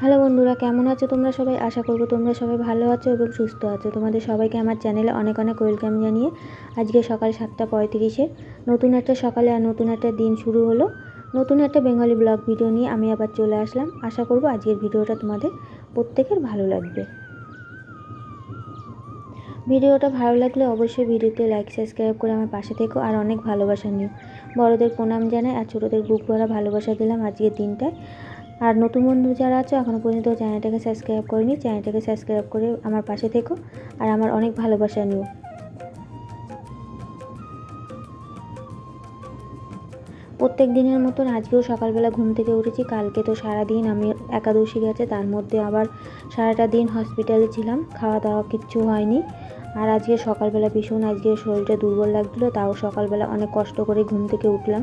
Hello বন্ধুরা, কেমন আছো তোমরা সবাই? আশা করব তোমরা সবাই ভালো আছো এবং সুস্থ আছো। তোমাদের সবাইকে আমার চ্যানেলে অনেক অনেক ওয়েলকাম জানিয়ে আজকে সকাল সাতটা পঁয়ত্রিশে নতুন একটা সকালে আর নতুন একটা দিন শুরু হলো। নতুন একটা বেঙ্গলি ব্লগ ভিডিও নিয়ে আমি আবার চলে আসলাম। আশা করব আজকের ভিডিওটা তোমাদের প্রত্যেকের ভালো লাগবে। ভিডিওটা ভালো লাগলে অবশ্যই ভিডিওতে লাইক সাবস্ক্রাইব করে আমার পাশে থেকো আর অনেক ভালোবাসা নিও। বড়দের প্রণাম জানাই আর ছোটোদের বুক ভরা ভালোবাসা দিলাম আজকের দিনটায়। আর নতুন বন্ধু যারা আছো এখনও পর্যন্ত চ্যানেলটাকে সাবস্ক্রাইব করিনি, চ্যানেলটাকে সাবস্ক্রাইব করে আমার পাশে থেকো আর আমার অনেক ভালোবাসা নিও। প্রত্যেক দিনের মতন আজকেও সকালবেলা ঘুম থেকে উঠেছি, কালকে তো সারা দিন আমি একাদশী গেছে, তার মধ্যে আবার সারাটা দিন হসপিটালে ছিলাম খাওয়া দাওয়া কিচ্ছু হয়নি। আর আজকে সকালবেলা ভীষণ, আজকে শরীরটা দুর্বল লাগছিল, তাও সকালবেলা অনেক কষ্ট করে ঘুম থেকে উঠলাম।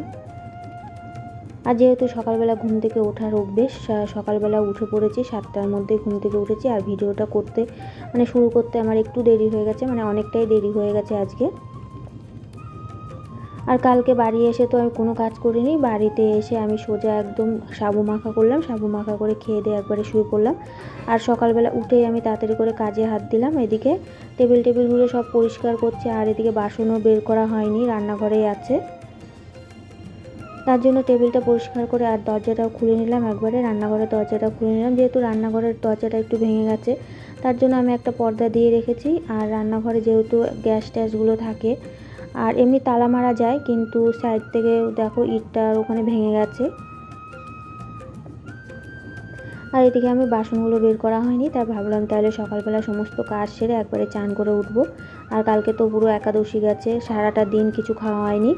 আর যেহেতু সকালবেলা ঘুম থেকে ওঠার অভ্যেস সকালবেলা উঠে পড়েছি সাতটার মধ্যে ঘুম থেকে উঠেছি আর ভিডিওটা করতে মানে শুরু করতে আমার একটু দেরি হয়ে গেছে মানে অনেকটাই দেরি হয়ে গেছে আজকে। আর কালকে বাড়ি এসে তো আমি কোনো কাজ করিনি, বাড়িতে এসে আমি সোজা একদম সাবু মাখা করলাম, সাবু মাখা করে খেয়ে দিয়ে একবারে শুয়ে পড়লাম। আর সকালবেলা উঠেই আমি তাড়াতাড়ি করে কাজে হাত দিলাম, এদিকে টেবিল টেবিলগুলো সব পরিষ্কার করছে, আর এদিকে বাসনও বের করা হয়নি, রান্নাঘরেই আছে। তার জন্য টেবিলটা পরিষ্কার করে আর দরজাটাও খুলে নিলাম। একবারে রান্নাঘরের দরজাটা খুলে নিলাম। যেহেতু রান্নাঘরের দরজাটা একটু ভেঙে গেছে, তার জন্য আমি একটা পর্দা দিয়ে রেখেছি। আর রান্নাঘরে যেহেতু গ্যাস ট্যাসগুলো থাকে, আর এমনি তালা মারা যায়, কিন্তু সাইড থেকে দেখো ইটটার ওখানে ভেঙে গেছে। আর এদিকে আমি বাসনগুলো বের করা হয়নি, তাই ভাবলাম তাহলে সকালবেলা সমস্ত কাজ সেরে একবারে চান করে উঠবো। আর কালকে তো পুরো একাদশী গেছে, সারাটা দিন কিছু খাওয়া হয়নি।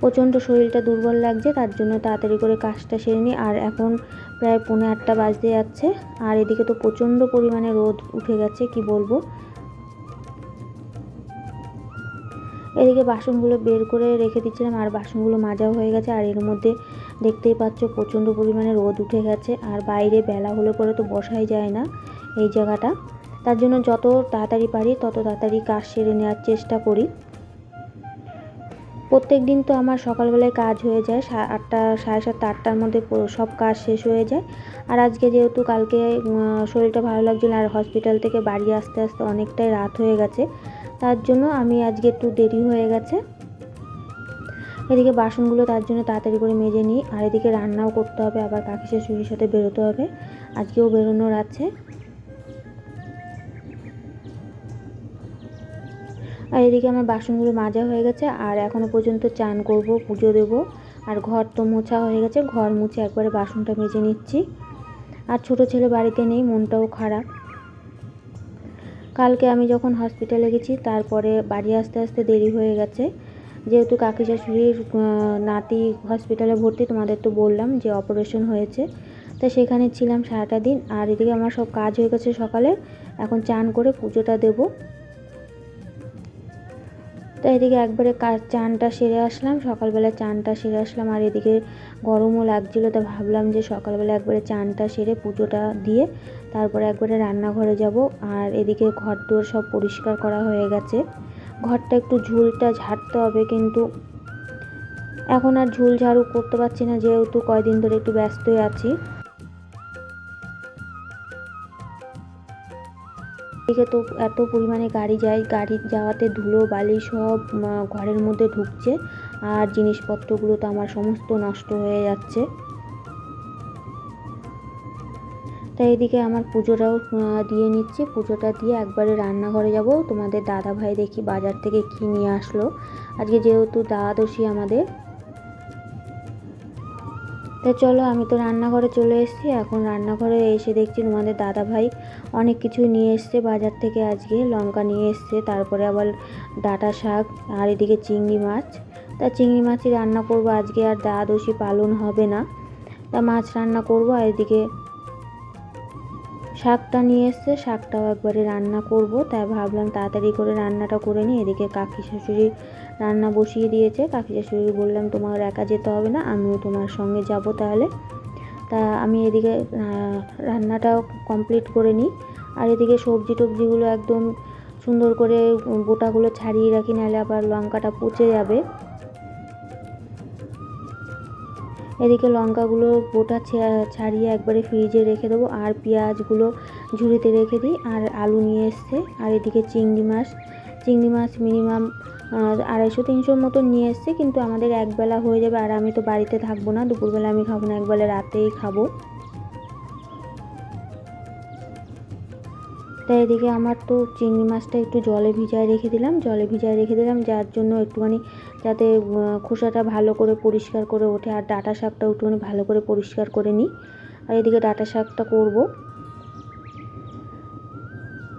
প্রচণ্ড শরীরটা দুর্বল লাগছে, তার জন্য তাড়াতাড়ি করে কাজটা সেরে নিই আর এখন প্রায় পৌনে আটটা বাজতে যাচ্ছে, আর এদিকে তো প্রচণ্ড পরিমাণে রোদ উঠে গেছে, কি বলব? এদিকে বাসনগুলো বের করে রেখে দিচ্ছিলাম, আর বাসনগুলো মাজাও হয়ে গেছে, আর এর মধ্যে দেখতেই পাচ্ছ প্রচণ্ড পরিমাণে রোদ উঠে গেছে, আর বাইরে বেলা হলে পরে তো বসাই যায় না এই জায়গাটা। তার জন্য যত তাড়াতাড়ি পারি, তত তাড়াতাড়ি কাজ সেরে নেওয়ার চেষ্টা করি। প্রত্যেক দিন তো আমার সকালবেলায় কাজ হয়ে যায় আটটা, সাড়ে সাতটা, আটটার মধ্যে সব কাজ শেষ হয়ে যায়। আর আজকে যেহেতু কালকে শরীরটা ভালো লাগছিল আর হসপিটাল থেকে বাড়ি আসতে আসতে অনেকটাই রাত হয়ে গেছে, তার জন্য আমি আজকে একটু দেরি হয়ে গেছে। এদিকে বাসনগুলো তার জন্য তাড়াতাড়ি করে মেজে নিই, আর এদিকে রান্নাও করতে হবে, আবার কাকি শাশুড়ির সাথে বেরোতে হবে, আজকেও বেরোনোর আছে। আর এদিকে আমার বাসনগুলো মাজা হয়ে গেছে, আর এখনও পর্যন্ত চান করব, পুজো দেব। আর ঘর তো মোছা হয়ে গেছে, ঘর মুছে একবারে বাসনটা মেজে নিচ্ছি। আর ছোট ছেলে বাড়িতে নেই, মনটাও খারাপ। কালকে আমি যখন হসপিটালে গেছি, তারপরে বাড়ি আসতে আসতে দেরি হয়ে গেছে। যেহেতু কাকি শাশুড়ির নাতি হসপিটালে ভর্তি, তোমাদের তো বললাম যে অপারেশন হয়েছে। তা সেখানে ছিলাম সারাটা দিন, আর এদিকে আমার সব কাজ হয়ে গেছে সকালে। এখন চান করে পুজোটা দেবো। তো এদিকে একবারে চানটা সেরে আসলাম, সকালবেলা চানটা সেরে আসলাম, আর এদিকে গরমও লাগছিল তো ভাবলাম যে সকালবেলা একবারে চানটা সেরে পুজোটা দিয়ে তারপরে একবারে রান্নাঘরে যাব, আর এদিকে ঘর দুয়ার সব পরিষ্কার করা হয়ে গেছে। ঘরটা একটু ঝুলটা ঝাড়তে হবে, কিন্তু এখন আর ঝুল ঝাড়ু করতে পারছি না, যেহেতু কয়দিন ধরে একটু ব্যস্তই আছি। এদিকে তো এত পরিমাণে গাড়ি যায়, গাড়ি যাওয়াতে ধুলো, বালি সব ঘরের মধ্যে ঢুকছে। আর জিনিসপত্রগুলো তো আমার সমস্ত নষ্ট হয়ে যাচ্ছে। তাই এদিকে আমার পুজোটাও দিয়ে নিচ্ছি। পুজোটা দিয়ে একবারে রান্নাঘরে যাব। তোমাদের দাদা ভাই দেখি বাজার থেকে কী নিয়ে আসলো। আজকে যেহেতু দ্বাদশী আমাদের তো চলো, আমি তো রান্নাঘরে চলে এসেছি। এখন রান্নাঘরে এসে দেখছি তোমাদের দাদা ভাই অনেক কিছু নিয়ে এসছে বাজার থেকে আজকে। লঙ্কা নিয়ে এসছে, তারপরে আবার ডাটা শাক আর এদিকে চিংড়ি মাছ। তা চিংড়ি মাছই রান্না করব। আজকে আর দ্বাদশী পালন হবে না। তা মাছ রান্না করব আর এদিকে শাকটা নিয়ে এসছে, শাকটাও একবারে রান্না করব। তাই ভাবলাম তাড়াতাড়ি করে রান্নাটা করে নিই। এদিকে কাকি শাশুড়ি রান্না বসিয়ে দিয়েছে। কাকি শাশুড়ি বললাম তোমার একা যেতে হবে না, আমিও তোমার সঙ্গে যাব তাহলে। তা আমি এদিকে রান্নাটাও কমপ্লিট করে নিই। আর এদিকে সবজি টবজিগুলো একদম সুন্দর করে বোটাগুলো ছাড়িয়ে রাখি, নাহলে আবার লঙ্কাটা পচে যাবে। এদিকে লঙ্কাগুলো গোটা ছাড়িয়ে একবারে ফ্রিজে রেখে দেবো। আর পেঁয়াজগুলো ঝুড়িতে রেখে দিই। আর আলু নিয়ে এসছে। আর এদিকে চিংড়ি মাছ। চিংড়ি মাছ মিনিমাম আড়াইশো তিনশোর মতো নিয়ে এসছে। কিন্তু আমাদের একবেলা হয়ে যাবে। আর আমি তো বাড়িতে থাকব না। দুপুরবেলা আমি খাব না। একবেলা রাতেই খাব। তাই এদিকে আমার তো চিংড়ি মাছটা একটু জলে ভিজায় রেখে দিলাম, জলে ভিজায় রেখে দিলাম, যার জন্য একটুখানি যাতে খোসাটা ভালো করে পরিষ্কার করে ওঠে, আর ডাটা শাকটা একটুখানি ভালো করে পরিষ্কার করে নিই। আর এদিকে ডাঁটা শাকটা করব।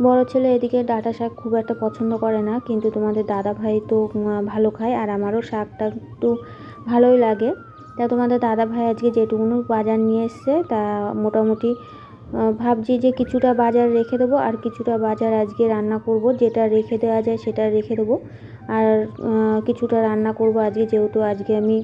বড় ছেলে এদিকে ডাঁটা শাক খুব একটা পছন্দ করে না, কিন্তু তোমাদের দাদা ভাই তো ভালো খায়, আর আমারও শাকটা একটু ভালোই লাগে। তা তোমাদের দাদা ভাই আজকে যেটুকুনো বাজার নিয়ে এসছে, তা মোটামুটি ভাবছি যে কিছুটা বাজার রেখে দেবো আর কিছুটা বাজার আজকে রান্না করব। যেটা রেখে দেওয়া যায় সেটা রেখে দেবো। আর কিছুটা রান্না করব আজকে, যেহেতু আজকে আমি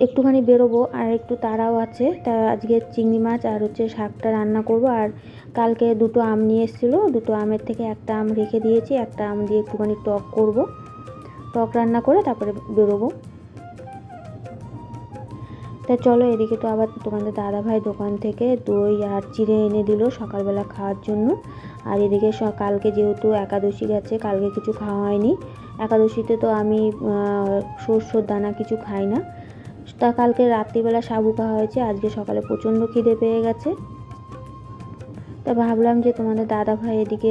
একটুখানি বেরোবো আর একটু তাড়াও আছে, তা আজকে চিংড়ি মাছ আর হচ্ছে শাকটা রান্না করব। আর কালকে দুটো আম নিয়ে এসেছিল, দুটো আমের থেকে একটা আম রেখে দিয়েছি, একটা আম দিয়ে একটুখানি টক করব। টক রান্না করে তারপরে বেরোবো। তা চলো এদিকে তো আবার তোমাদের দাদা ভাই দোকান থেকে দই আর চিড়ে এনে দিল সকালবেলা খাওয়ার জন্য। আর এদিকে কালকে যেহেতু একাদশী গেছে, কালকে কিছু খাওয়া হয়নি। একাদশীতে তো আমি শস্যর দানা কিছু খাই না। তা কালকে রাত্রিবেলা সাবু খাওয়া হয়েছে, আজকে সকালে প্রচণ্ড খিদে পেয়ে গেছে। তা ভাবলাম যে তোমাদের দাদা ভাই এদিকে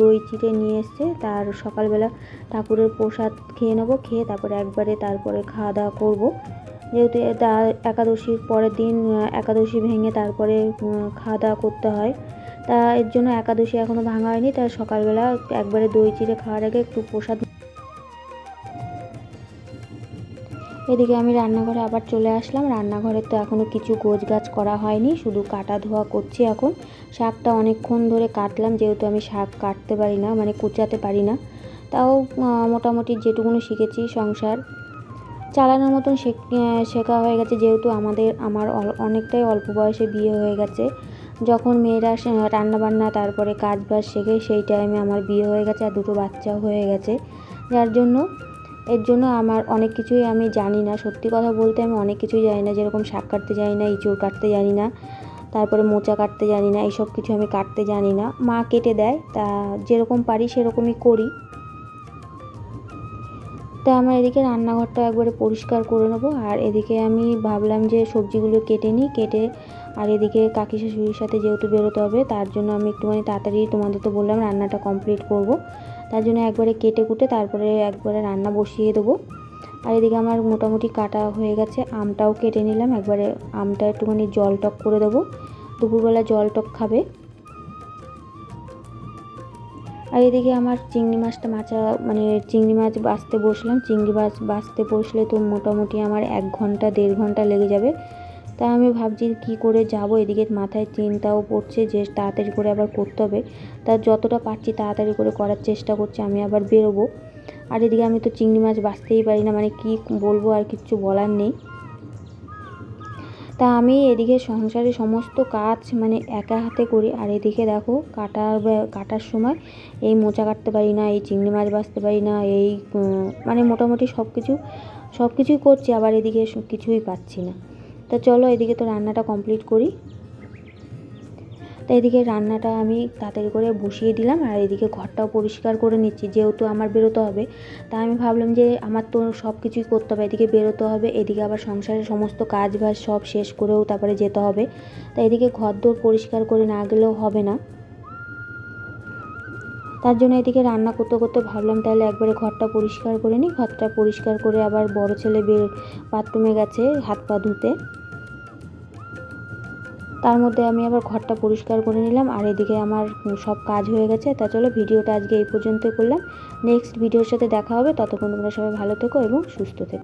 দই চিড়ে নিয়ে এসছে, তার সকালবেলা ঠাকুরের প্রসাদ খেয়ে নেব, খেয়ে তারপরে একবারে তারপরে খাওয়া দাওয়া করব। যেহেতু এটা একাদশীর পরের দিন একাদশী ভেঙে তারপরে খাওয়া দাওয়া করতে হয়। তা এর জন্য একাদশী এখনও ভাঙা হয়নি তাই সকালবেলা একবারে দই চিড়ে খাওয়ার আগে একটু প্রসাদ এদিকে আমি রান্নাঘরে আবার চলে আসলাম। রান্নাঘরে তো এখনও কিছু গোছ গাছ করা হয়নি, শুধু কাটা ধোয়া করছি এখন। শাকটা অনেকক্ষণ ধরে কাটলাম, যেহেতু আমি শাক কাটতে পারি না মানে কুচাতে পারি না। তাও মোটামুটি যেটুকুনো শিখেছি সংসার। চালানোর মতন শেখ- হয়ে গেছে, যেহেতু আমাদের, আমার অনেকটাই অল্প বয়সে বিয়ে হয়ে গেছে। যখন মেয়েরা রান্নাবান্না, তারপরে কাজ বাজ শেখে, সেই টাইমে আমার বিয়ে হয়ে গেছে আর দুটো বাচ্চাও হয়ে গেছে। যার জন্য, এর জন্য আমার অনেক কিছুই আমি জানি না। সত্যি কথা বলতে আমি অনেক কিছুই জানি না। যেরকম শাক কাটতে জানি না, ইঁচড় কাটতে জানি না, তারপরে মোচা কাটতে জানি না, এইসব কিছু আমি কাটতে জানি না। মা কেটে দেয়, তা যেরকম পারি সেরকমই করি। তা আমার এদিকে রান্নাঘরটা একবারে পরিষ্কার করে নেব। আর এদিকে আমি ভাবলাম যে সবজিগুলো কেটে নিই, কেটে আর এদিকে কাকি শাশুড়ির সাথে যেহেতু বেরোতে হবে, তার জন্য আমি একটুখানি তাড়াতাড়ি তোমাদের তো বললাম রান্নাটা কমপ্লিট করব। তার জন্য একবারে কেটে কুটে তারপরে একবারে রান্না বসিয়ে দেবো। আর এদিকে আমার মোটামুটি কাটা হয়ে গেছে, আমটাও কেটে নিলাম, একবারে আমটা একটুখানি জল টক করে দেবো। দুপুরবেলা জল টক খাবে। আর এদিকে আমার চিংড়ি মাছটা মাছা মানে চিংড়ি মাছ বাছতে বসলাম। চিংড়ি মাছ বাছতে বসলে তো মোটামুটি আমার এক ঘণ্টা, দেড় ঘণ্টা লেগে যাবে। তা আমি ভাবছি কি করে যাব? এদিকে মাথায় চিন্তাও পড়ছে যে তাড়াতাড়ি করে আবার করতে হবে। তা যতটা পারছি তাড়াতাড়ি করে করার চেষ্টা করছি, আমি আবার বেরোবো। আর এদিকে আমি তো চিংড়ি মাছ বাঁচতেই পারি না মানে কি বলব আর কিচ্ছু বলার নেই। তা আমি এদিকে সংসারে সমস্ত কাজ মানে একা হাতে করি। আর এদিকে দেখো কাটার কাটার সময় এই মোচা কাটতে পারি না, এই চিংড়ি মাছ বাছতে পারি না, এই মানে মোটামুটি সব কিছু সব কিছুই করছি, আবার এদিকে কিছুই পাচ্ছি না। তা চলো এদিকে তো রান্নাটা কমপ্লিট করি। তা এদিকে রান্নাটা আমি তাড়াতাড়ি করে বসিয়ে দিলাম আর এদিকে ঘরটাও পরিষ্কার করে নিচ্ছি, যেহেতু আমার বেরোতে হবে। তা আমি ভাবলাম যে আমার তো সব কিছুই করতে হবে, এদিকে বেরোতে হবে, এদিকে আবার সংসারের সমস্ত কাজ বাজ সব শেষ করেও তারপরে যেতে হবে। তা এদিকে ঘর দোর পরিষ্কার করে না গেলেও হবে না। তার জন্য এদিকে রান্না করতে করতে ভাবলাম তাহলে একবারে ঘরটা পরিষ্কার করে নিই, ঘরটা পরিষ্কার করে আবার বড় ছেলে বের, বাথরুমে গেছে হাত পা ধুতে। তার মধ্যে আমি আবার ঘরটা পরিষ্কার করে নিলাম, আর এদিকে আমার সব কাজ হয়ে গেছে। তা চলো ভিডিওটা আজকে এই পর্যন্তই করলাম। নেক্সট ভিডিওর সাথে দেখা হবে। ততক্ষণ তোমরা সবাই ভালো থেকো এবং সুস্থ থেকো।